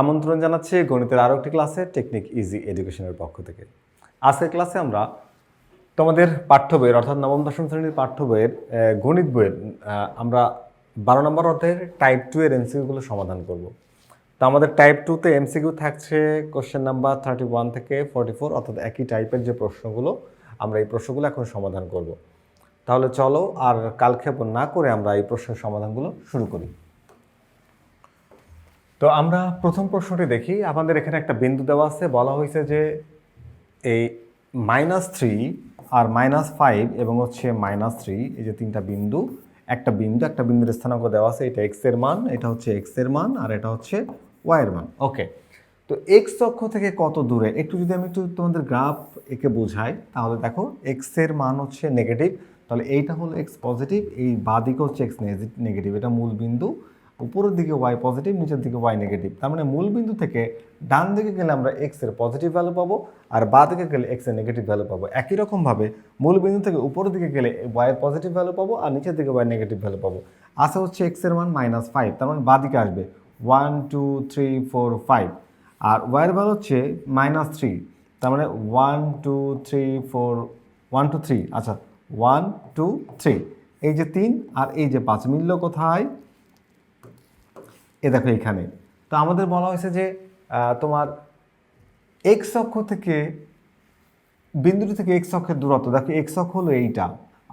আমন্ত্রণ জানাচ্ছি গণিতের আরও একটি ক্লাসে টেকনিক ইজি এডুকেশনের পক্ষ থেকে। আজকের ক্লাসে আমরা তোমাদের পাঠ্য বইয়ের, অর্থাৎ নবম, দশম শ্রেণির পাঠ্য বইয়ের গণিত বইয়ের আমরা বারো নম্বর অধ্যায়ের টাইপ টু এর এমসিকিউগুলো সমাধান করব। তো আমাদের টাইপ টুতে এমসিকিউ থাকছে কোশ্চেন নাম্বার থার্টি ওয়ান থেকে ফোর্টি ফোর অর্থাৎ একই টাইপের যে প্রশ্নগুলো, আমরা এই প্রশ্নগুলো এখন সমাধান করব। তাহলে চলো আর কালক্ষেপণ না করে আমরা এই প্রশ্নের সমাধানগুলো শুরু করি। তো আমরা প্রথম প্রশ্নটি দেখি। আমাদের এখানে একটা বিন্দু দেওয়া আছে। বলা হয়েছে যে এই মাইনাস থ্রি আর মাইনাস ফাইভ এবং হচ্ছে মাইনাস থ্রি এই যে তিনটা বিন্দু, একটা বিন্দু, একটা বিন্দুর স্থানাঙ্ক দেওয়া আছে। এটা এক্সের মান, এটা হচ্ছে এক্সের মান, আর এটা হচ্ছে ওয়াই এর মান। ওকে তো এক্স অক্ষ থেকে কত দূরে? একটু যদি আমি একটু তোমাদের গ্রাফ একে বোঝাই, তাহলে দেখো এক্সের মান হচ্ছে নেগেটিভ তাহলে এইটা হলো এক্স পজিটিভ এই বাঁ দিকে হচ্ছে এক্স নেগেটিভ এটা মূল বিন্দু। উপরের দিকে ওয়াই পজিটিভ নিচের দিকে ওয়াই নেগেটিভ তার মানে মূল বিন্দু থেকে ডান দিকে গেলে আমরা এক্সের পজিটিভ ভ্যালু পাবো আর বাঁ দিকে গেলে এক্সের নেগেটিভ ভ্যালু পাবো। একই রকমভাবে মূল বিন্দু থেকে উপরের দিকে গেলে ওয়াই এর পজিটিভ ভ্যালু পাবো আর নিচের দিকে ওয়াই নেগেটিভ ভ্যালু পাবো। আসা হচ্ছে এক্সের মান মাইনাস ফাইভ তার মানে বাঁ দিকে আসবে। One two three four five আর ওয়াইয়ের ভ্যালু হচ্ছে মাইনাস থ্রি তার মানে one two three four one two three আচ্ছা ওয়ান টু থ্রি এই যে তিন আর এই যে পাঁচ মিলল কোথায়? এ দেখো এখানে। তো আমাদের বলা হয়েছে যে তোমার এক্স অক্ষ থেকে বিন্দুটি থেকে এক্স অক্ষের দূরত্ব, দেখো এক্স অক্ষ হলো এইটা,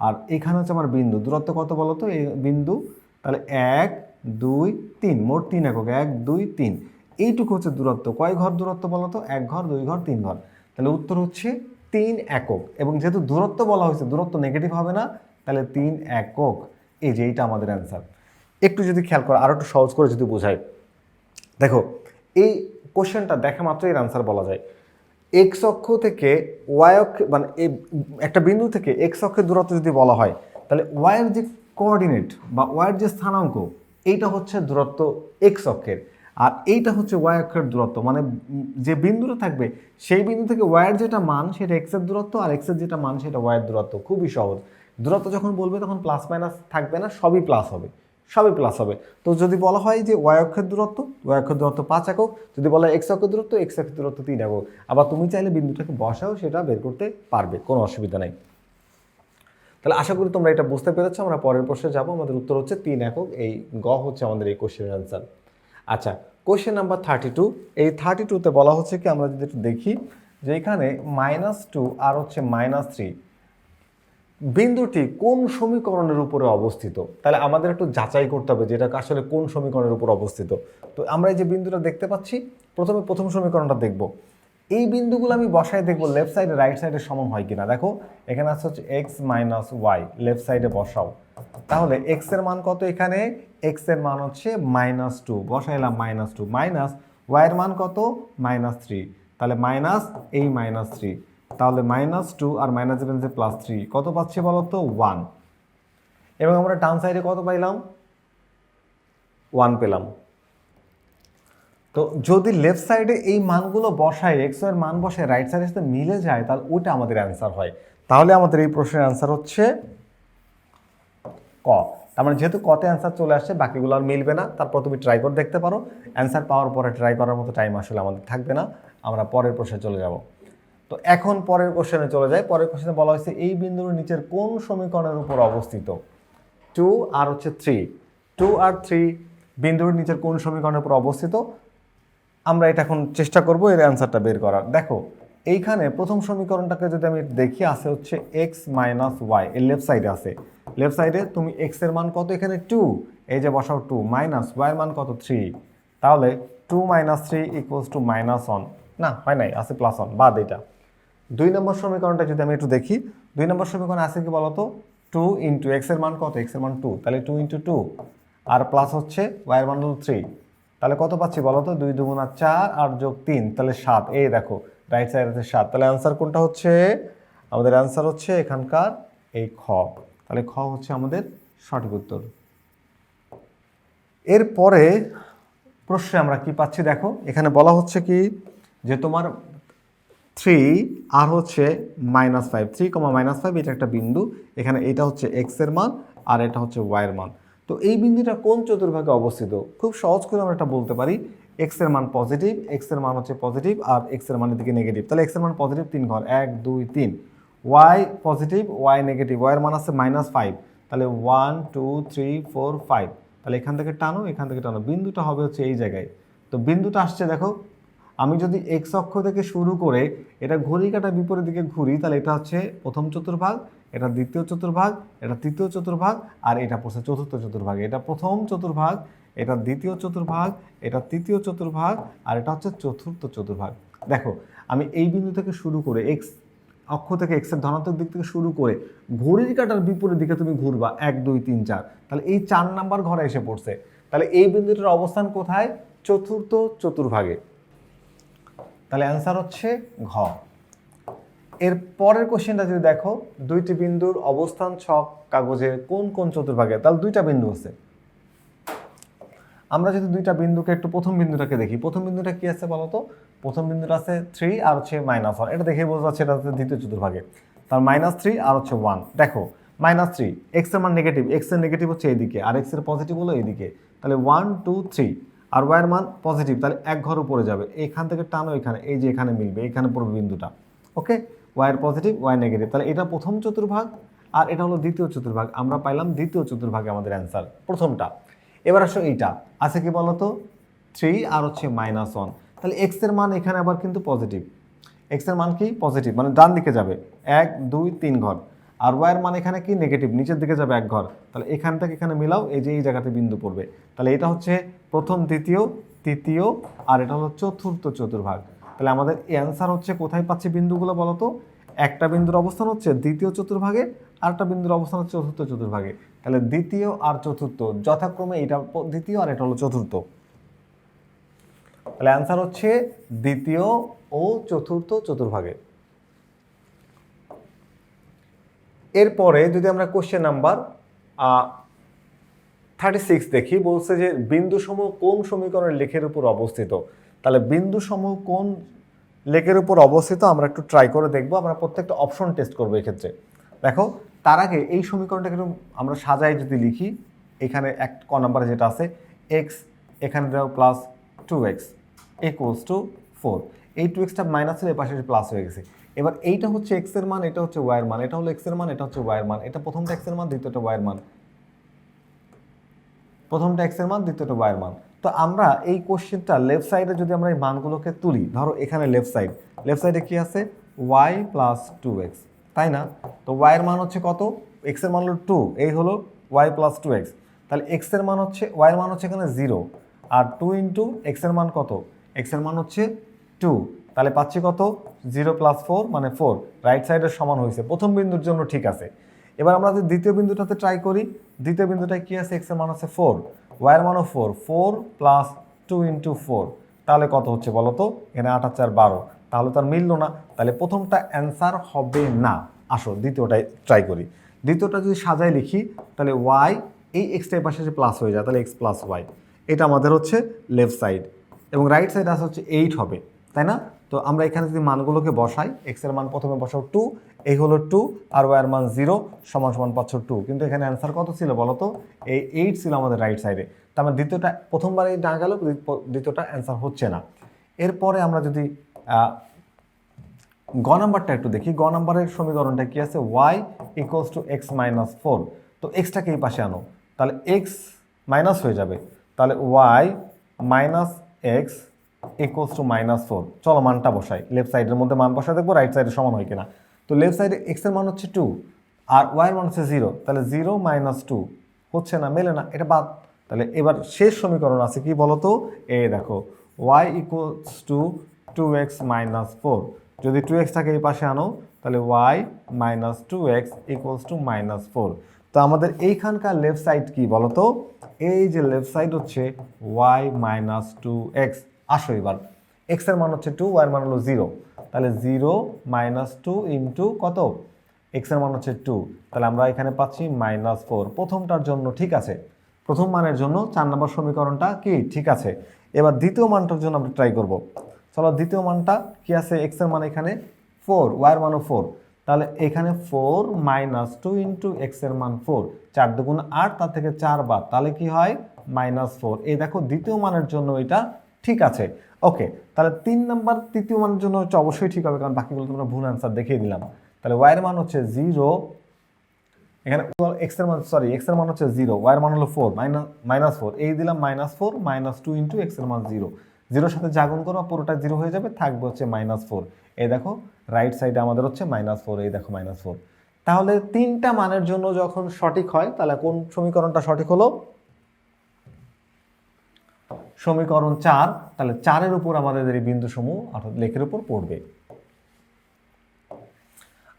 আর এখানে হচ্ছে আমার বিন্দু। দূরত্ব কত বলো তো? এই বিন্দু, তাহলে এক, দুই, তিন, মোট তিন একক, এক, দুই, তিন। এইটুকু হচ্ছে দূরত্ব। কয় ঘর দূরত্ব বলো তো? এক ঘর, দুই ঘর, তিন ঘর। তাহলে উত্তর হচ্ছে তিন একক। এবং যেহেতু দূরত্ব বলা হয়েছে, দূরত্ব নেগেটিভ হবে না, তাহলে তিন একক। এই যে এইটা আমাদের অ্যান্সার একটু যদি খেয়াল করো আরও একটু সহজ করে যদি বোঝাই। দেখো, এই কোশ্চেনটা দেখা মাত্রই এর আনসার বলা যায়। এক্স অক্ষ থেকে ওয়াই অক্ষ মানে এই একটা বিন্দু থেকে এক্স অক্ষের দূরত্ব যদি বলা হয়, তাহলে ওয়াইয়ের যে কোঅর্ডিনেট বা ওয়াইয়ের যে স্থানাঙ্ক, এইটা হচ্ছে দূরত্ব এক্স অক্ষের। আর এইটা হচ্ছে ওয়াই অক্ষের দূরত্ব। মানে যে বিন্দুটা থাকবে, সেই বিন্দু থেকে ওয়াইয়ের যেটা মান, সেটা এক্সের দূরত্ব, আর এক্সের যেটা মান, সেটা ওয়াইয়ের দূরত্ব। খুবই সহজ। দূরত্ব যখন বলবে, তখন প্লাস মাইনাস থাকবে না, সবই প্লাস হবে। সবই প্লাস হবে। তো যদি বলা হয় যে ওয়াই অক্ষের দূরত্ব ওয়াই অক্ষের দূরত্ব পাঁচ একক, যদি বলা হয় এক্স অক্ষের দূরত্ব এক্স অক্ষের দূরত্ব তিন একক। আবার তুমি চাইলে বিন্দুটাকে বসাও, সেটা বের করতে পারবে, কোনো অসুবিধা নেই। তাহলে আশা করি তোমরা এটা বুঝতে পেরেছ, আমরা পরের প্রশ্নে যাব। আমাদের উত্তর হচ্ছে তিন একক, এই গ হচ্ছে আমাদের এই কোশ্চেনের অ্যান্সার আচ্ছা কোশ্চেন নাম্বার থার্টি টু এই থার্টি টুতে বলা হচ্ছে কি, আমরা যদি একটু দেখি, যে এখানে মাইনাস টু আর হচ্ছে মাইনাস থ্রি বিন্দুটি কোন সমীকরণের উপরে অবস্থিত? তাহলে আমাদের একটু যাচাই করতে হবে যে এটা আসলে কোন সমীকরণের উপর অবস্থিত। তো আমরা এই যে বিন্দুটা দেখতে পাচ্ছি, প্রথমে প্রথম সমীকরণটা দেখব। এই বিন্দুগুলো আমি বসায় দেখব লেফট সাইডে রাইট সাইডে সমান হয় কিনা। দেখো, এখানে আছে হচ্ছে এক্স মাইনাস ওয়াই লেফট সাইডে বসাও। তাহলে এক্সের মান কত এখানে? এক্সের মান হচ্ছে মাইনাস টু বসাইলাম মাইনাস টু মাইনাস ওয়াই এর মান কত? মাইনাস থ্রি তাহলে মাইনাস এই মাইনাস থ্রি তাহলে মাইনাস টু আর মাইনাস সেভেন প্লাস থ্রি কত পাচ্ছি বলো তো? ওয়ান এবং আমরা ডান সাইডে কত পাইলাম? ওয়ান পেলাম। তো যদি লেফট সাইডে এই মানগুলো বসায় এক্সের মান বসায় রাইট সাইডের সাথে মিলে যায়, তাহলে ওটা আমাদের অ্যান্সার হয়। তাহলে আমাদের এই প্রশ্নের অ্যান্সার হচ্ছে ক। তার মানে যেহেতু কতে অ্যান্সার চলে আসছে, বাকিগুলো আর মিলবে না। তারপর তুমি ট্রাই করে দেখতে পারো। অ্যান্সার পাওয়ার পরে ট্রাই করার মতো টাইম আসলে আমাদের থাকবে না। আমরা পরের প্রশ্নে চলে যাব। তো এখন পরের কোশ্চেনে চলে যায় পরের কোশ্চেনে বলা হয়েছে, এই বিন্দুর নিচের কোন সমীকরণের উপর অবস্থিত? টু আর হচ্ছে থ্রি টু আর থ্রি বিন্দুর নিচের কোন সমীকরণের উপর অবস্থিত? আমরা এটা এখন চেষ্টা করব এর অ্যান্সারটা বের করার। দেখো, এইখানে প্রথম সমীকরণটাকে যদি আমি দেখি, আছে হচ্ছে এক্স মাইনাস ওয়াই এর লেফট সাইডে আছে। লেফট সাইডে তুমি এক্সের মান কত? এখানে টু এই যে বসাও টু মাইনাস ওয়াই এর মান কত? থ্রি তাহলে two minus three equals to minus one না, হয় নাই, আছে প্লাস ওয়ান বাদ এটা। দুই নম্বর সমীকরণটা যদি আমি একটু দেখি, দুই নম্বর সমীকরণ আছে কি বলতো? টু ইন্টু এক্সের মান কত? এক্সের মান টু তাহলে টু ইন্টু টু আর প্লাস হচ্ছে ওয়াই এর মান হলো থ্রি তাহলে কত পাচ্ছি বলো তো দুই দুগুণা চার আর যোগ তিন, তাহলে সাত, এই দেখো রাইট সাইড আছে সাত, তাহলে অ্যান্সার কোনটা হচ্ছে? আমাদের অ্যান্সার হচ্ছে এখানকার এই খ, তাহলে খ হচ্ছে আমাদের সঠিক উত্তর। এরপরে প্রশ্নে আমরা কি পাচ্ছি দেখো? এখানে বলা হচ্ছে কি যে তোমার থ্রি আর হচ্ছে minus five. Three comma minus five, এটা একটা বিন্দু। এখানে এটা হচ্ছে এক্সের মান আর এটা হচ্ছে ওয়াই এর মান। তো এই বিন্দুটা কোন চতুর্ভাগে অবস্থিত? খুব সহজ করে আমরা এটা বলতে পারি। এক্সের মান পজিটিভ এক্সের মান হচ্ছে পজিটিভ আর এক্সের মানের দিকে নেগেটিভ তাহলে এক্সের মান পজিটিভ তিন ঘর, এক, দুই, তিন। Y positive Y negative Y এর মান আছে মাইনাস ফাইভ তাহলে one two three four five তাহলে এখান থেকে টানো, এখান থেকে টানো। বিন্দুটা হবে হচ্ছে এই জায়গায়। তো বিন্দুটা আসছে দেখো আমি যদি এক্স অক্ষ থেকে শুরু করে এটা ঘড়ি কাটা বিপরীত দিকে ঘুরি, তাহলে এটা হচ্ছে প্রথম চতুর্ভাগ, এটা দ্বিতীয় চতুর্ভাগ, এটা তৃতীয় চতুর্ভাগ আর এটা পড়ছে চতুর্থ চতুর্ভাগ। এটা প্রথম চতুর্ভাগ, এটা দ্বিতীয় চতুর্ভাগ, এটা তৃতীয় চতুর্ভাগ আর এটা হচ্ছে চতুর্থ চতুর্ভাগ। দেখো, আমি এই বিন্দু থেকে শুরু করে এক্স অক্ষ থেকে এক্সের ধনাত্মক দিক থেকে শুরু করে ঘড়ির কাটার বিপরীত দিকে তুমি ঘুরবা এক, দুই, তিন, চার, তাহলে এই চার নাম্বার ঘরে এসে পড়ছে। তাহলে এই বিন্দুটার অবস্থান কোথায়? চতুর্থ চতুর্ভাগে। তাহলে অ্যান্সার হচ্ছে ঘ। এর পরের কোশ্চেনটা যদি দেখো, দুইটি বিন্দুর অবস্থান ছক কাগজে কোন কোন চতুর্ভাগে? তাহলে দুইটা বিন্দু আছে। আমরা যদি দুইটা বিন্দুকে একটু প্রথম বিন্দুটাকে দেখি, প্রথম বিন্দুটা কি আছে বলো তো প্রথম বিন্দুটা আছে থ্রি আর হচ্ছে মাইনাস ওয়ান এটা দেখে বোঝা যাচ্ছে এটা হচ্ছে দ্বিতীয় চতুর্ভাগে। তার মাইনাস থ্রি আর হচ্ছে ওয়ান দেখো মাইনাস থ্রি এক্সের মান নেগেটিভ এক্সের নেগেটিভ হচ্ছে এইদিকে, আর এক্সের পজিটিভ হলো এইদিকে। তাহলে ওয়ান টু থ্রি আর ওয়াইয়ের মান পজিটিভ তাহলে এক ঘর উপরে যাবে। এখান থেকে টানো এখানে, এই যে এখানে মিলবে, এখানে পড়বে বিন্দুটা। ওকে? ওয়াইয়ের পজিটিভ ওয়াই নেগেটিভ তাহলে এটা প্রথম চতুর্ভাগ আর এটা হলো দ্বিতীয় চতুর্ভাগ। আমরা পাইলাম দ্বিতীয় চতুর্ভাগে আমাদের অ্যান্সার প্রথমটা। এবার আসো এইটা। আছে কি বলতো? থ্রি আর হচ্ছে মাইনাস ওয়ান তাহলে এক্সের মান এখানে আবার কিন্তু পজিটিভ এক্সের মান কি? পজিটিভ মানে ডান দিকে যাবে। এক, দুই, তিন ঘর। আর ওয়াইয়ের মান এখানে কি? নেগেটিভ নিচের দিকে যাবে এক ঘর। তাহলে এখান থেকে এখানে মিলাও, এই যে এই জায়গাতে বিন্দু পড়বে। তাহলে এটা হচ্ছে প্রথম, দ্বিতীয়, তৃতীয়, আর এটা হলো চতুর্থ, চতুর্ভাগ। তাহলে আমাদের অ্যান্সার হচ্ছে কোথায় পাচ্ছি বিন্দুগুলো বলো তো? একটা বিন্দুর অবস্থান হচ্ছে দ্বিতীয় চতুর্ভাগে আর একটা বিন্দুর অবস্থান হচ্ছে চতুর্থ চতুর্ভাগে। তাহলে দ্বিতীয় আর চতুর্থ, যথাক্রমে এটা দ্বিতীয় আর এটা হলো চতুর্থ। তাহলে অ্যান্সার হচ্ছে দ্বিতীয় ও চতুর্থ চতুর্ভাগে। এরপরে যদি আমরা কোশ্চেন নাম্বার থার্টি সিক্স দেখি, বলছে যে বিন্দু সমূহ কোন সমীকরণের লেখের উপর অবস্থিত? তাহলে বিন্দু সমূহ কোন লেখের উপর অবস্থিত আমরা একটু ট্রাই করে দেখব, আমরা প্রত্যেকটা অপশন টেস্ট করব এক্ষেত্রে। দেখো, তার আগে এই সমীকরণটাকে একটু আমরা সাজাই যদি লিখি, এখানে এক, ক নাম্বারে যেটা আছে এক্স এখানে দেওয়া plus two X equals to four এই টু এক্সটা মাইনাস হলে পাশে প্লাস হয়ে গেছে। এবার এইটা হচ্ছে এক্সের মান, এটা হচ্ছে ওয়াইয়ের মান, এটা হলো এক্সের মান, এটা হচ্ছে ওয়াইয়ের মান। এটা প্রথমটা এক্সের মান, দ্বিতীয়টা ওয়াইয়ের মান। প্রথমটা এক্সের মান, দ্বিতীয়টা ওয়াইয়ের মান। তো আমরা এই কোশ্চেনটা লেফট সাইডে যদি আমরা এই মানগুলোকে তুলি, ধরো এখানে লেফট সাইড লেফট সাইডে কি আছে? ওয়াই প্লাস টু এক্স তাই না? তো ওয়াইয়ের মান হচ্ছে কত? এক্সের মান হলো টু এই হলো ওয়াই প্লাস টু এক্স তাহলে এক্সের মান হচ্ছে ওয়াইয়ের মান হচ্ছে এখানে জিরো আর টু ইন্টু এক্সের মান কত? এক্সের মান হচ্ছে টু তাহলে পাচ্ছি কত? জিরো প্লাস ফোর মানে ফোর রাইট সাইডের সমান হয়েছে। প্রথম বিন্দুর জন্য ঠিক আছে। এবার আমরা যদি দ্বিতীয় বিন্দুটাতে ট্রাই করি, দ্বিতীয় বিন্দুটায় কী আছে? এক্সের মান আছে ফোর ওয়াইয়ের মানও four four plus two into four তাহলে কত হচ্ছে বলো তো? এখানে আট চার বারো। তাহলে তার মিললো না। তাহলে প্রথমটা অ্যান্সার হবে না। আসো দ্বিতীয়টাই ট্রাই করি। দ্বিতীয়টা যদি সাজায় লিখি, তাহলে ওয়াই এই এক্সটাই পাশে যে প্লাস হয়ে যায়, তাহলে এক্স প্লাস ওয়াই এটা আমাদের হচ্ছে লেফট সাইড এবং রাইট সাইড আছে হচ্ছে এইট হবে। তাই না? তো আমরা এখানে যদি মানগুলোকে বসাই এক্সের মান প্রথমে বসাও টু এই হলো টু আর ওয়াই এর মান জিরো সমান সমান পাচ্ছ টু কিন্তু এখানে অ্যান্সার কত ছিল বলো তো? এই এইট ছিল আমাদের রাইট সাইডে তার মানে দ্বিতীয়টা প্রথমবার এই না গেল, দ্বিতীয়টা অ্যান্সার হচ্ছে না। এরপরে আমরা যদি গ নাম্বারটা একটু দেখি। গ নাম্বারের সমীকরণটা কি আছে? Y equals to X minus four তো এক্সটাকে এই পাশে আনো। তাহলে এক্স মাইনাস হয়ে যাবে। তাহলে Y minus X equals to minus four চলো মানটা বসাই। লেফট সাইডের মধ্যে মান বসাই, দেখব রাইট সাইডে সমান হয় কিনা। তো লেফট সাইডে এক্সের মান হচ্ছে টু আর ওয়াইয়ের মান হচ্ছে জিরো তাহলে জিরো মাইনাস টু হচ্ছে না, মেলে না, এটা বাদ। তাহলে এবার শেষ সমীকরণ আছে কি বলতো? এ দেখো Y equals to two X minus four যদি টু এক্সটাকে এই পাশে আনো, তাহলে Y minus two X equals to minus four তো আমাদের এইখানকার লেফট সাইড কি বলতো? এই যে লেফট সাইড হচ্ছে ওয়াই মাইনাস টু এক্স আসো এবার। এক্সের মান হচ্ছে টু ওয়াই মান হলো জিরো তাহলে জিরো মাইনাস টু ইন্টু কত? এক্সের মান হচ্ছে টু তাহলে আমরা এখানে পাচ্ছি মাইনাস ফোর প্রথমটার জন্য ঠিক আছে। প্রথম মানের জন্য চার নম্বর সমীকরণটা কি? ঠিক আছে। এবার দ্বিতীয় মানটার জন্য আমরা ট্রাই করব। চলো দ্বিতীয় মানটা কি আছে? এক্সের মান এখানে ফোর ওয়াইয়ের মানও ফোর তাহলে এখানে ফোর মাইনাস টু ইন্টু এক্সের মান ফোর চার দুগুণ আট, তার থেকে চার বার তাহলে কি হয়? মাইনাস ফোর এই দেখো, দ্বিতীয় মানের জন্য এটা ঠিক আছে, ওকে, তাহলে তিন নাম্বার তৃতীয় মানের জন্য হচ্ছে অবশ্যই ঠিক হবে, কারণ বাকিগুলো তোমরা ভুল অ্যান্সার দেখিয়ে দিলাম। তাহলে ওয়াইয়ের মান হচ্ছে জিরো এখানে এক্সের মান সরি এক্সের মান হচ্ছে জিরো ওয়াইয়ের মান হলো ফোর মাইনাস মাইনাস ফোর এই দিলাম minus four minus two into এক্সের মান জিরো জিরোর সাথে জাগুন করো পুরোটা জিরো হয়ে যাবে, থাকবে হচ্ছে মাইনাস ফোর এই দেখো রাইট সাইডে আমাদের হচ্ছে মাইনাস ফোর এই দেখো মাইনাস ফোর তাহলে তিনটা মানের জন্য যখন সঠিক হয়, তাহলে কোন সমীকরণটা সঠিক হলো? সমীকরণ চার, তাহলে চারের উপর আমাদের এই বিন্দু সমূহ অর্থাৎ লেখের উপর পড়বে।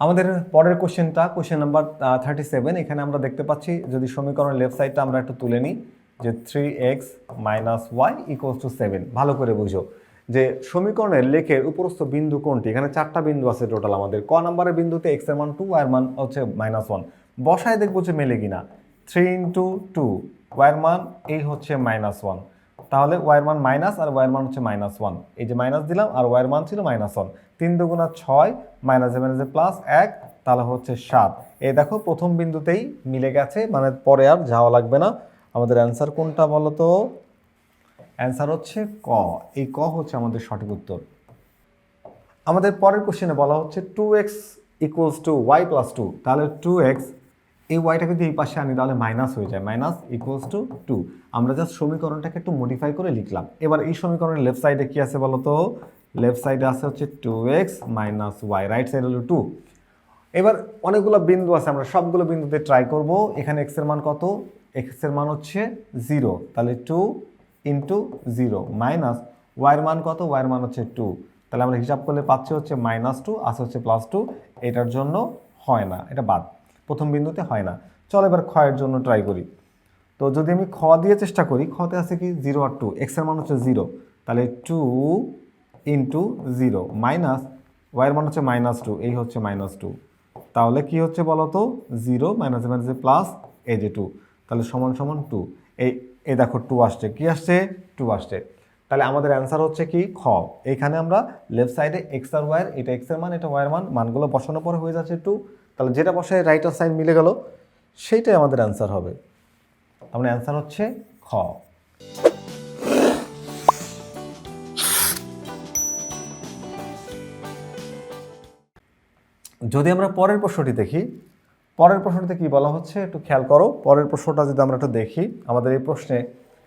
আমাদের পরের কোশ্চেনটা, কোশ্চেন নাম্বার থার্টি সেভেন এখানে আমরা দেখতে পাচ্ছি যদি সমীকরণের লেফট সাইডটা আমরা একটু তুলে নিই, যে three X minus Y equals to seven ভালো করে বুঝো যে সমীকরণের লেখের উপরস্থ বিন্দু কোনটি? এখানে চারটা বিন্দু আছে টোটাল আমাদের। ক নাম্বারের বিন্দুতে এক্সের মান টু ওয়াই এর মান হচ্ছে মাইনাস ওয়ান বসায় দেখব যে মেলে কিনা। থ্রি ইন্টু টু ওয়াইয়ের মান এই হচ্ছে মাইনাস ওয়ান তাহলে ওয়াইয়ের মান মাইনাস আর ওয়াইয়ের মান হচ্ছে মাইনাস ওয়ান এই যে মাইনাস দিলাম আর ওয়াইয়ের মান ছিল মাইনাস ওয়ান তিন দুগুণা ছয় মাইনাস মাইনাসে মাইনাসে প্লাস এক, তাহলে হচ্ছে সাত। এই দেখো, প্রথম বিন্দুতেই মিলে গেছে মানে পরে আর যাওয়া লাগবে না। আমাদের অ্যান্সার কোনটা বলো তো অ্যান্সার হচ্ছে ক। এই ক হচ্ছে আমাদের সঠিক উত্তর। আমাদের পরের কোশ্চেনে বলা হচ্ছে two X equals to Y plus two তাহলে টু এক্স এই ওয়াইটাকে যদি এই পাশে আনি, তাহলে মাইনাস হয়ে যায়। মাইনাস ইকুয়ালস টু টু আমরা জাস্ট সমীকরণটাকে একটু মডিফাই করে লিখলাম। এবার এই সমীকরণের লেফট সাইডে কি আছে বলো তো? লেফট সাইডে আছে হচ্ছে two X minus Y right side হলো টু এবার অনেকগুলো বিন্দু আছে, আমরা সবগুলো বিন্দুতে ট্রাই করব। এখানে এক্সের মান কত? এক্সের মান হচ্ছে জিরো তাহলে টু ইন্টু জিরো মাইনাস ওয়াইয়ের মান কত? ওয়াইয়ের মান হচ্ছে টু তাহলে আমরা হিসাব করলে পাচ্ছি হচ্ছে মাইনাস টু আসে হচ্ছে প্লাস টু এটার জন্য হয় না, এটা বাদ। প্রথম বিন্দুতে হয় না। চলো এবার ক্ষয়ের জন্য ট্রাই করি। তো যদি আমি খ দিয়ে চেষ্টা করি, খতে আছে কি? জিরো আর টু এক্সের মান হচ্ছে জিরো তাহলে টু ইন্টু জিরো মাইনাস ওয়াইয়ের মান হচ্ছে মাইনাস টু এই হচ্ছে মাইনাস টু তাহলে কি হচ্ছে বলো তো জিরো মাইনাস মাইনাসে প্লাস এই যে টু তাহলে সমান সমান টু এই এই দেখো টু আসছে। কি আসছে? টু আসছে। তাহলে আমাদের অ্যান্সার হচ্ছে কি? খ। এইখানে আমরা লেফট সাইডে এক্স আর ওয়ার এটা এক্সের মান, এটা ওয়ার মান, মানগুলো বসানোর পরে হয়ে যাচ্ছে টু তাহলে যেটা বসায় রাইট আর সাইড মিলে গেল, সেইটাই আমাদের অ্যান্সার হবে। আমাদের অ্যান্সার হচ্ছে খ। যদি আমরা পরের প্রশ্নটি দেখি, পরের প্রশ্নটিতে কি বলা হচ্ছে একটু খেয়াল করো, পরের প্রশ্নটা যদি আমরা একটু দেখি, আমাদের এই প্রশ্নে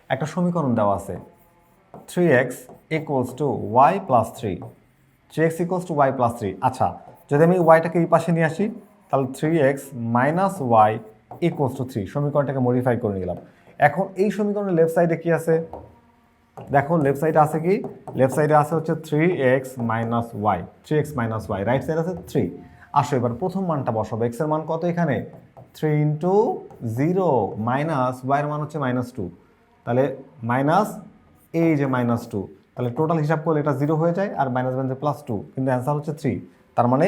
একটা সমীকরণ দেওয়া আছে। Three X equals to Y plus three three X equals to Y plus three আচ্ছা যদি আমি ওয়াইটাকে এই পাশে নিয়ে আসি তাহলে three X minus Y equals to three সমীকরণটাকে modify করে নিলাম। এখন এই সমীকরণের লেফট সাইডে কি আছে? দেখো লেফট সাইডে আছে কি? লেফট সাইডে আছে হচ্ছে three X minus Y three X minus Y right সাইডে আছে থ্রি আসো এবার প্রথম মানটা বসাবো। এক্সের মান কত এখানে? থ্রি ইন্টু জিরো মাইনাস ওয়াইয়ের মান হচ্ছে মাইনাস টু তাহলে মাইনাস এই যে মাইনাস টু তাহলে টোটাল হিসাব করলে এটা জিরো হয়ে যায় আর মাইনাস মাইনাস প্লাস টু কিন্তু অ্যান্সার হচ্ছে থ্রি তার মানে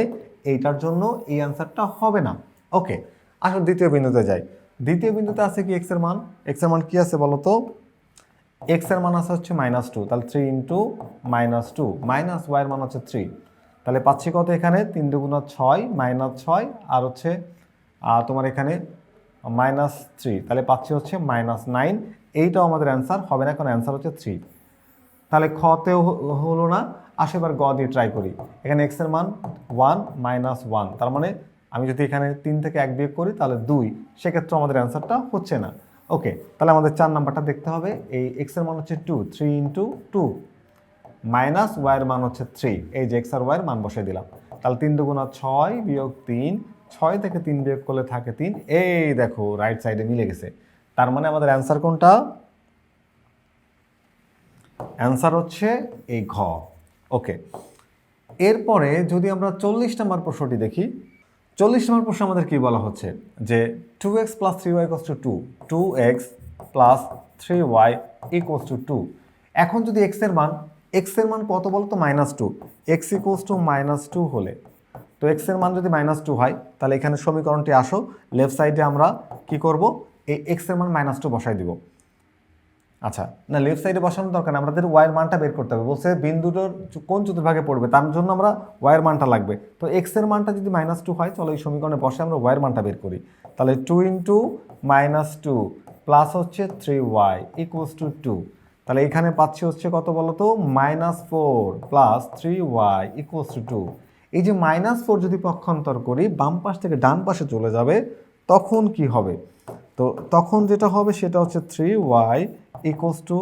এইটার জন্য এই অ্যান্সারটা হবে না। ওকে আসো দ্বিতীয় বিন্দুতে যাই। দ্বিতীয় বিন্দুতে আছে কি এক্সের মান? এক্সের মান কি আছে বলো তো এক্সের মান আছে হচ্ছে মাইনাস টু তাহলে three into minus two minus ওয়াইয়ের মান হচ্ছে থ্রি তাহলে পাচ্ছি কত এখানে? তিন দুগুণা ছয় মাইনাস ছয়, আর হচ্ছে তোমার এখানে মাইনাস থ্রি তাহলে পাচ্ছি হচ্ছে মাইনাস নাইন এইটাও আমাদের অ্যান্সার হবে না কারণ অ্যান্সার হচ্ছে থ্রি তাহলে খতেও হলো না। আসে এবার গ দিয়ে ট্রাই করি। এখানে এক্সের মান ওয়ান মাইনাস ওয়ান তার মানে আমি যদি এখানে তিন থেকে এক বিয়োগ করি, তাহলে দুই। সেক্ষেত্রে আমাদের অ্যান্সারটা হচ্ছে না। ওকে তাহলে আমাদের চার নাম্বারটা দেখতে হবে। এই এক্সের মান হচ্ছে two three into two minus ওয়াইয়ের মান হচ্ছে থ্রি এই যে এক্স আর ওয়াইয়ের মান বসিয়ে দিলাম। তাহলে তিন দুগুণা ছয় বিয়োগ তিন। ছয় থেকে তিন বিয়োগ করলে থাকে তিন। এই দেখো রাইট সাইডে মিলে গেছে। তার মানে আমাদের অ্যান্সার কোনটা? অ্যান্সার হচ্ছে এই ঘ। ওকে এরপরে যদি আমরা চল্লিশ নম্বর প্রশ্নটি দেখি, চল্লিশ নম্বর প্রশ্ন আমাদের কি বলা হচ্ছে? যে two X plus three Y two two two X plus three Y equals to two এখন যদি এক্সের মান এক্সের মান কত বলতো minus two X equals to minus two হলে। তো এক্সের মান যদি মাইনাস টু হয়, তাহলে এখানে সমীকরণটি আসো। লেফট সাইডে আমরা কি করব? এই এক্সের মান মাইনাস টু বসাই দিব। আচ্ছা না লেফট সাইডে বসানোর দরকার আমাদের ওয়াইয়ের মানটা বের করতে হবে। বলছে বিন্দুটার কোন চতুর্ভাগে পড়বে, তার জন্য আমরা ওয়াইয়ের মানটা লাগবে। তো এক্সের মানটা যদি মাইনাস টু হয় চলো এই সমীকরণে বসে আমরা ওয়াইয়ের মানটা বের করি। তাহলে two into minus two plus হচ্ছে three Y equals to two তাহলে এখানে পাচ্ছি হচ্ছে কত বলো তো minus four plus three Y equals to two এই যে মাইনাস ফোর যদি পক্ষান্তর করি, বাম পাশ থেকে ডান পাশে চলে যাবে, তখন কি হবে? তো তখন যেটা হবে সেটা হচ্ছে থ্রি ওয়াই ইকুয়ালস টু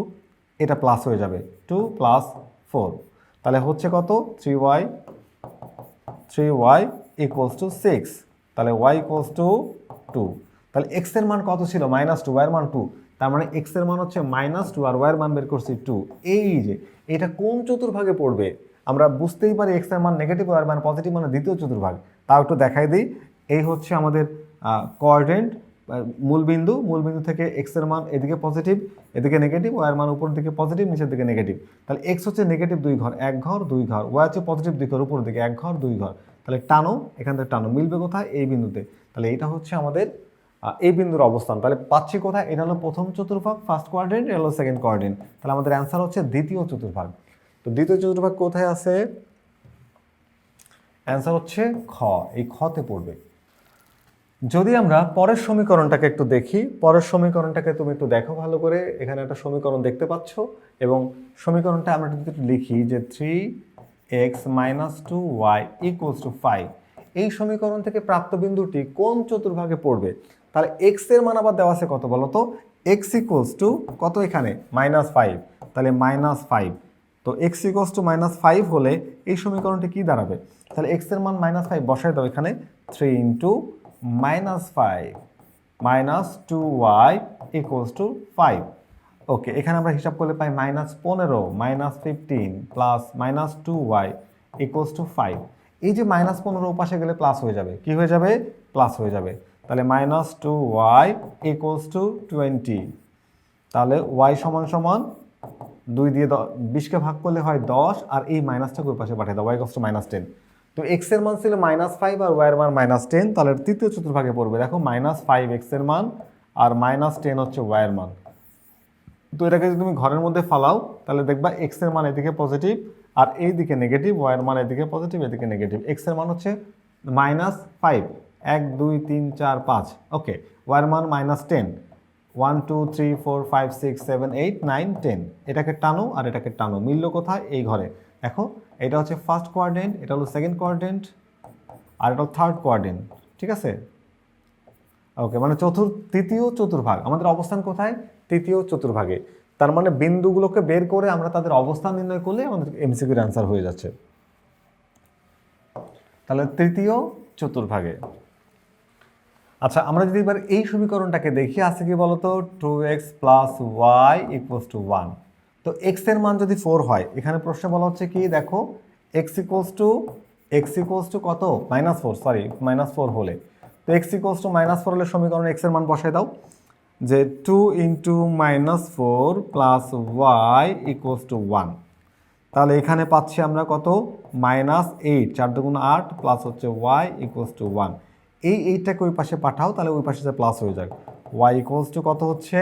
এটা প্লাস হয়ে যাবে টু প্লাস ফোর তাহলে হচ্ছে কত? Three Y three Y equals to six তাহলে ওয়াই ইকুয়ালস টু টু তাহলে এক্সের মান কত ছিল? মাইনাস টু ওয়াইয়ের মান টু তার মানে এক্সের মান হচ্ছে মাইনাস টু আর ওয়াইয়ের মান বের করছি টু এই যে, এটা কোন চতুর্ভাগে পড়বে? আমরা বুঝতেই পারি এক্সের মান নেগেটিভ ওয়াইয়ের মান পজিটিভ মানে দ্বিতীয় চতুর্ভাগ। তাও একটু দেখাই দিই। এই হচ্ছে আমাদের কোয়ার্ডেন্ট মূল বিন্দু মূল বিন্দু থেকে এক্সের মান এদিকে পজিটিভ এদিকে নেগেটিভ ওয়াইয়ের মান উপর দিকে পজিটিভ নিচের দিকে নেগেটিভ তাহলে এক্স হচ্ছে নেগেটিভ দুই ঘর, এক ঘর, দুই ঘর। ওয়াই হচ্ছে পজিটিভ দুই ঘর উপর দিকে এক ঘর, দুই ঘর। তাহলে টানো, এখান থেকে টানো। মিলবে কোথায়? এই বিন্দুতে। তাহলে এটা হচ্ছে আমাদের এই বিন্দুর অবস্থান। তাহলে পাচ্ছি কোথায়? এটা হলো প্রথম চতুর্ভাগ ফার্স্ট কোয়ার্ডেন্ট এটা হলো সেকেন্ড কোয়ার্ডেন্ট তাহলে আমাদের অ্যান্সার হচ্ছে দ্বিতীয় চতুর্ভাগ। তো দ্বিতীয় চতুর্ভাগ কোথায় আছে? অ্যান্সার হচ্ছে খ। এই খতে পড়বে। যদি আমরা পরের সমীকরণটাকে একটু দেখি, পরের সমীকরণটাকে তুমি একটু দেখো ভালো করে। এখানে একটা সমীকরণ দেখতে পাচ্ছ এবং সমীকরণটা আমরা যদি লিখি যে three X minus two Y equals to five এই সমীকরণ থেকে প্রাপ্ত বিন্দুটি কোন চতুর্ভাগে পড়বে? তাহলে এক্সের মান আবার দেওয়া আছে কত বলো তো এক্স ইকুয়ালস টু কত এখানে? মাইনাস ফাইভ তাহলে মাইনাস ফাইভ তো X equals to minus five হলে এই সমীকরণটি কী দাঁড়াবে? তাহলে এক্সের মান মাইনাস ফাইভ বসাই দাও এখানে। Three into minus five minus two Y equals to five okay এখানে আমরা হিসাব করলে পাই মাইনাস পনেরো minus fifteen plus minus two Y equals to five এই যে মাইনাস পনেরো পাশে গেলে প্লাস হয়ে যাবে। কি হয়ে যাবে? প্লাস হয়ে যাবে। তাহলে minus two Y equals to twenty তাহলে ওয়াই সমান সমান দুই দিয়ে বিশকে ভাগ করলে হয় দশ, আর এই মাইনাসটাকে ওই পাশে পাঠিয়ে দাও। ওয়াই কষ্ট মাইনাস টেন তো এক্সের মান ছিল মাইনাস ফাইভ আর ওয়াইয়ের মান মাইনাস টেন তাহলে তৃতীয় চতুর্ভাগে পড়বে। দেখো মাইনাস ফাইভ এক্সের মান আর মাইনাস টেন হচ্ছে ওয়াইয়ের মান। তো এটাকে যদি তুমি ঘরের মধ্যে ফালাও, তাহলে দেখবা এক্সের মান এদিকে পজিটিভ আর এই দিকে নেগেটিভ ওয়াইয়ের মান এদিকে পজিটিভ এদিকে নেগেটিভ এক্সের মান হচ্ছে মাইনাস ফাইভ এক, দুই, তিন, চার, পাঁচ। ওকে ওয়াইয়ের মান minus ten one two three four five six seven eight nine ten এটাকে টানো আর এটাকে টানো। মিললো কোথায়? এই ঘরে। দেখো, এটা হচ্ছে ফার্স্ট কোয়ার্ডেন্ট এটা হলো সেকেন্ড কোয়ার্ডেন্ট আর এটা হলো থার্ড কোয়ার্ডেন্ট ঠিক আছে? ওকে মানে চতুর, তৃতীয় চতুর্ভাগ। আমাদের অবস্থান কোথায়? তৃতীয় চতুর্ভাগে। তার মানে বিন্দুগুলোকে বের করে আমরা তাদের অবস্থান নির্ণয় করলে আমাদের এমসিকিউর অ্যান্সার হয়ে যাচ্ছে। তাহলে তৃতীয় চতুর্ভাগে। আচ্ছা আমরা যদি এবার এই সমীকরণটাকে দেখি, আছে কি বলতো? Two X plus Y equals to one তো এক্সের মান যদি ফোর হয়, এখানে প্রশ্ন বলা হচ্ছে কি, দেখো X equals to X equals to কত? Minus four sorry minus four হলে। তো X equals to minus four হলে সমীকরণে এক্সের মান বসাই দাও, যে two into minus four plus Y equals to one তাহলে এখানে পাচ্ছি আমরা কত? মাইনাস এইট চার দুগুণ আট প্লাস হচ্ছে ওয়াই ইকুয়ালস টু ওয়ান এই এইটটাকে ওই পাশে পাঠাও, তাহলে ওই পাশে যে প্লাস হয়ে যাক ওয়াই ইকুয়ালস টু কত হচ্ছে?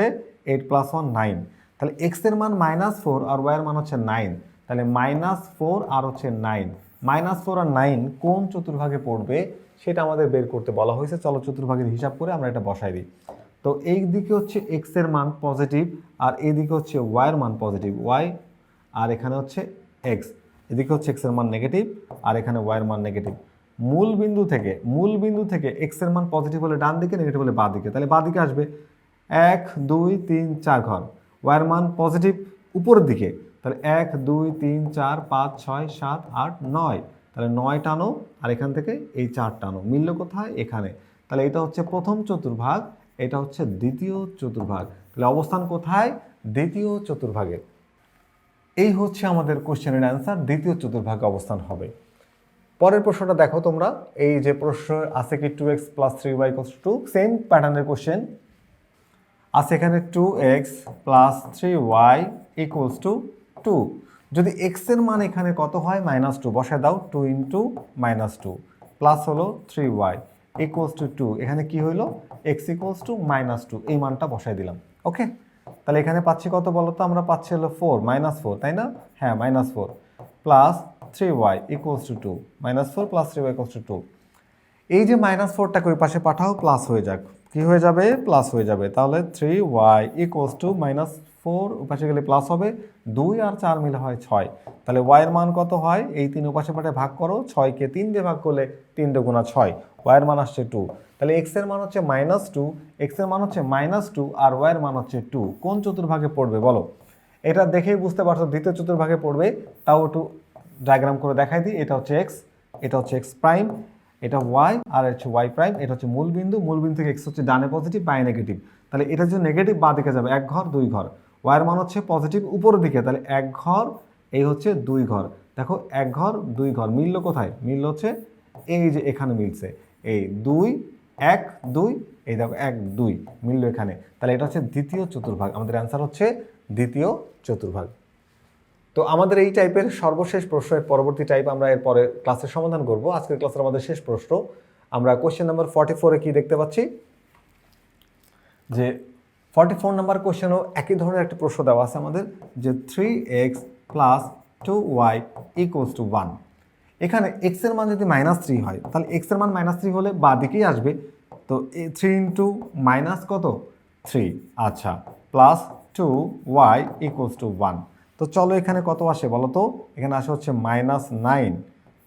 এইট প্লাস ওয়ান নাইন তাহলে এক্সের মান মাইনাস ফোর আর ওয়াই এর মান হচ্ছে নাইন তাহলে মাইনাস ফোর আর হচ্ছে নাইন মাইনাস ফোর আর নাইন কোন চতুর্ভাগে পড়বে সেটা আমাদের বের করতে বলা হয়েছে। চলো চতুর্ভাগের হিসাব করে আমরা এটা বসাই দিই। তো এই দিকে হচ্ছে এক্সের মান পজিটিভ আর এই দিকে হচ্ছে ওয়াই এর মান পজিটিভ ওয়াই আর এখানে হচ্ছে এক্স এদিকে হচ্ছে এক্সের মান নেগেটিভ আর এখানে ওয়াই এর মান নেগেটিভ মূল বিন্দু থেকে, মূল বিন্দু থেকে এক্সের মান পজিটিভ হলে ডান দিকে নেগেটিভ হলে বাঁ দিকে। তাহলে বাঁ দিকে আসবে। এক, দুই, তিন, চার ঘর। ওয়াই এর মান পজিটিভ উপরের দিকে, তাহলে এক, দুই, তিন, চার, পাঁচ, ছয়, সাত, আট, নয়। তাহলে নয় টানো, আর এখান থেকে এই চার টানো। মিলল কোথায়? এখানে। তাহলে এটা হচ্ছে প্রথম চতুর্ভাগ, এটা হচ্ছে দ্বিতীয় চতুর্ভাগ। তাহলে অবস্থান কোথায়? দ্বিতীয় চতুর্ভাগে। এই হচ্ছে আমাদের কোশ্চেনের অ্যান্সার দ্বিতীয় চতুর্ভাগে অবস্থান হবে। পরের প্রশ্নটা দেখো তোমরা। এই যে প্রশ্ন আছে কি two X plus three Y two same প্যাটার্নের কোশ্চেন আছে এখানে two X plus three Y equals to two যদি এক্সের মান এখানে কত হয়? মাইনাস টু বসায় দাও two into minus two plus হলো three Y equals to two এখানে কি হইল? X equals to minus two এই মানটা বসাই দিলাম। ওকে তাহলে এখানে পাচ্ছি কত বলো তো? আমরা পাচ্ছি হলো ফোর মাইনাস ফোর তাই না? হ্যাঁ minus four plus three Y equals to two minus four plus three Y equals to two এই যে মাইনাস ফোরটাকে ওই পাশে পাঠাও প্লাস হয়ে যাক। কি হয়ে যাবে? প্লাস হয়ে যাবে। তাহলে three Y equals to minus four উপাশে গেলে প্লাস হবে, দুই আর চার মিলে হয় ছয়। তাহলে ওয়াইয়ের মান কত হয়? এই তিন উপাশে পাটে ভাগ করো ছয়কে তিন দিয়ে ভাগ করলে তিন দুগুণা ছয়। ওয়াইয়ের মান আসছে টু তাহলে এক্সের মান হচ্ছে মাইনাস টু এক্সের মান হচ্ছে মাইনাস টু আর ওয়াইয়ের মান হচ্ছে টু কোন চতুর্ভাগে পড়বে বলো? এটা দেখেই বুঝতে পারছ, দ্বিতীয় চতুর্ভাগে পড়বে। তাও একটু ডায়াগ্রাম করে দেখাই দিই। এটা হচ্ছে এক্স এটা হচ্ছে এক্স প্রাইম এটা ওয়াই আর হচ্ছে ওয়াই প্রাইম এটা হচ্ছে মূল বিন্দু মূল বিন্দু থেকে এক্স হচ্ছে ডানে পজিটিভ বাই নেগেটিভ তাহলে এটা যে নেগেটিভ বা দিকে যাবে, এক ঘর, দুই ঘর। ওয়াইয়ের মান হচ্ছে পজিটিভ উপরের দিকে, তাহলে এক ঘর, এই হচ্ছে দুই ঘর। দেখো, এক ঘর, দুই ঘর, মিলল কোথায়? মিলল হচ্ছে এই যে এখানে মিলছে। এই দুই, এক, দুই, এই দেখো, এক, দুই, মিলল এখানে। তাহলে এটা হচ্ছে দ্বিতীয় চতুর্ভাগ। আমাদের অ্যান্সার হচ্ছে দ্বিতীয় চতুর্ভাগ। তো আমাদের এই টাইপের সর্বশেষ প্রশ্নের পরবর্তী টাইপ আমরা এর পরে ক্লাসের সমাধান করব। আজকের ক্লাসের আমাদের শেষ প্রশ্ন। আমরা কোশ্চেন নাম্বার ফর্টি ফোরে কি দেখতে পাচ্ছি? যে ফর্টি ফোর নাম্বার কোশ্চেনও একই ধরনের একটা প্রশ্ন দেওয়া আছে আমাদের, যে three X plus two Y equals to one এখানে এক্সের মান যদি মাইনাস থ্রি হয়, তাহলে এক্সের মান মাইনাস থ্রি হলে বা দিকেই আসবে। তো থ্রি ইন্টু মাইনাস কত? থ্রি আচ্ছা plus two Y equals to one তো চলো এখানে কত আসে বলো তো? এখানে আসে হচ্ছে মাইনাস নাইন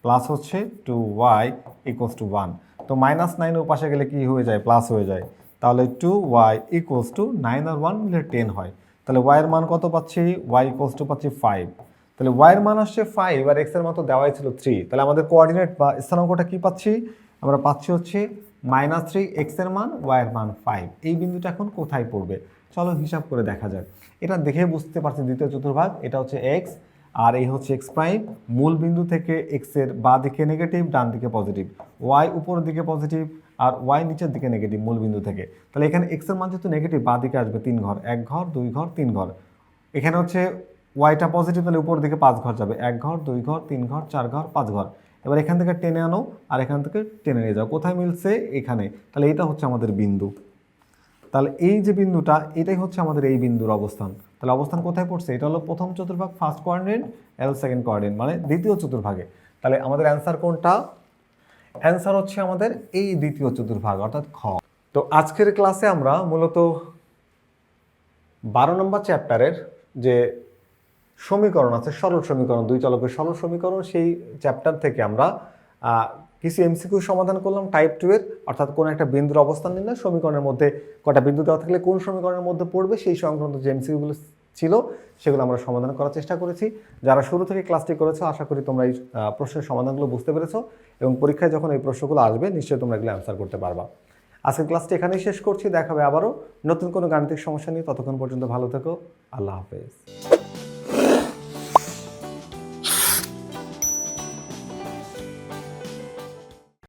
প্লাস হচ্ছে two Y equals to one তো মাইনাস নাইন ও পাশে গেলে কি হয়ে যায়? প্লাস হয়ে যায়। তাহলে two Y equals to nine R one মিলে টেন হয়। তাহলে ওয়াইয়ের মান কত পাচ্ছি? ওয়াই ইকুয়ালস টু পাচ্ছি ফাইভ তাহলে ওয়াইয়ের মান আসছে ফাইভ আর এক্সের মতো দেওয়াই ছিল থ্রি তাহলে আমাদের কোঅর্ডিনেট বা স্থানাঙ্কটা কি পাচ্ছি? আমরা পাচ্ছি হচ্ছে মাইনাস থ্রি এক্সের মান ওয়াইয়ের মান ফাইভ। এই বিন্দুটা এখন কোথায় পড়বে? চলো হিসাব করে দেখা যাক। এটা দেখে বুঝতে পারছি দ্বিতীয় চতুর্ভাগ, এটা হচ্ছে এক্স, আর এই হচ্ছে এক্স প্রাইম। মূল বিন্দু থেকে এক্সের বা দিকে নেগেটিভ, ডান দিকে পজিটিভ। ওয়াই উপরের দিকে পজিটিভ, আর ওয়াই নিচের দিকে নেগেটিভ মূল বিন্দু থেকে। তাহলে এখানে এক্সের মান যেহেতু নেগেটিভ, বা দিকে আসবে তিন ঘর। এক ঘর, দুই ঘর, তিন ঘর। এখানে হচ্ছে ওয়াইটা পজিটিভ, তাহলে উপর দিকে পাঁচ ঘর যাবে। এক ঘর, দুই ঘর, তিন ঘর, চার ঘর, পাঁচ ঘর। এবার এখান থেকে টেনে আনো আর এখান থেকে টেনে নিয়ে যাও। কোথায় মিলছে? এখানে। তাহলে এটা হচ্ছে আমাদের বিন্দু। তাহলে এই যে বিন্দুটা, এটাই হচ্ছে আমাদের এই বিন্দুর অবস্থান। তাহলে অবস্থান কোথায় পড়ছে? এটা হলো প্রথম চতুর্ভাগ ফার্স্ট কোয়ার্ডিনেট এল সেকেন্ড কোয়ার্ডিনেট মানে দ্বিতীয় চতুর্ভাগে। তাহলে আমাদের অ্যান্সার কোনটা? অ্যান্সার হচ্ছে আমাদের এই দ্বিতীয় চতুর্ভাগ, অর্থাৎ খ। তো আজকের ক্লাসে আমরা মূলত বারো নম্বর চ্যাপ্টারের যে সমীকরণ আছে, সরল সমীকরণ, দুই চলকের সরল সমীকরণ, সেই চ্যাপ্টার থেকে আমরা কিছু এমসিকিউ সমাধান করলাম টাইপ টু এর, অর্থাৎ কোন একটা বিন্দুর অবস্থান নির্ণয়, সমীকরণের মধ্যে কটা বিন্দু দেওয়া থাকলে কোন সমীকরণের মধ্যে পড়বে, সেই সংক্রান্ত যে এমসিকিউগুলো ছিল, সেগুলো আমরা সমাধান করার চেষ্টা করেছি। যারা শুরু থেকে ক্লাসটি করেছ, আশা করি তোমরা এই প্রশ্নের সমাধানগুলো বুঝতে পেরেছ এবং পরীক্ষায় যখন এই প্রশ্নগুলো আসবে, নিশ্চয়ই তোমরা এগুলো অ্যান্সার করতে পারবা। আজকের ক্লাসটি এখানেই শেষ করছি দেখাবে আবারও। নতুন কোনো গাণিতিক সমস্যা নিয়ে ততক্ষণ পর্যন্ত ভালো থেকো, আল্লাহ হাফেজ।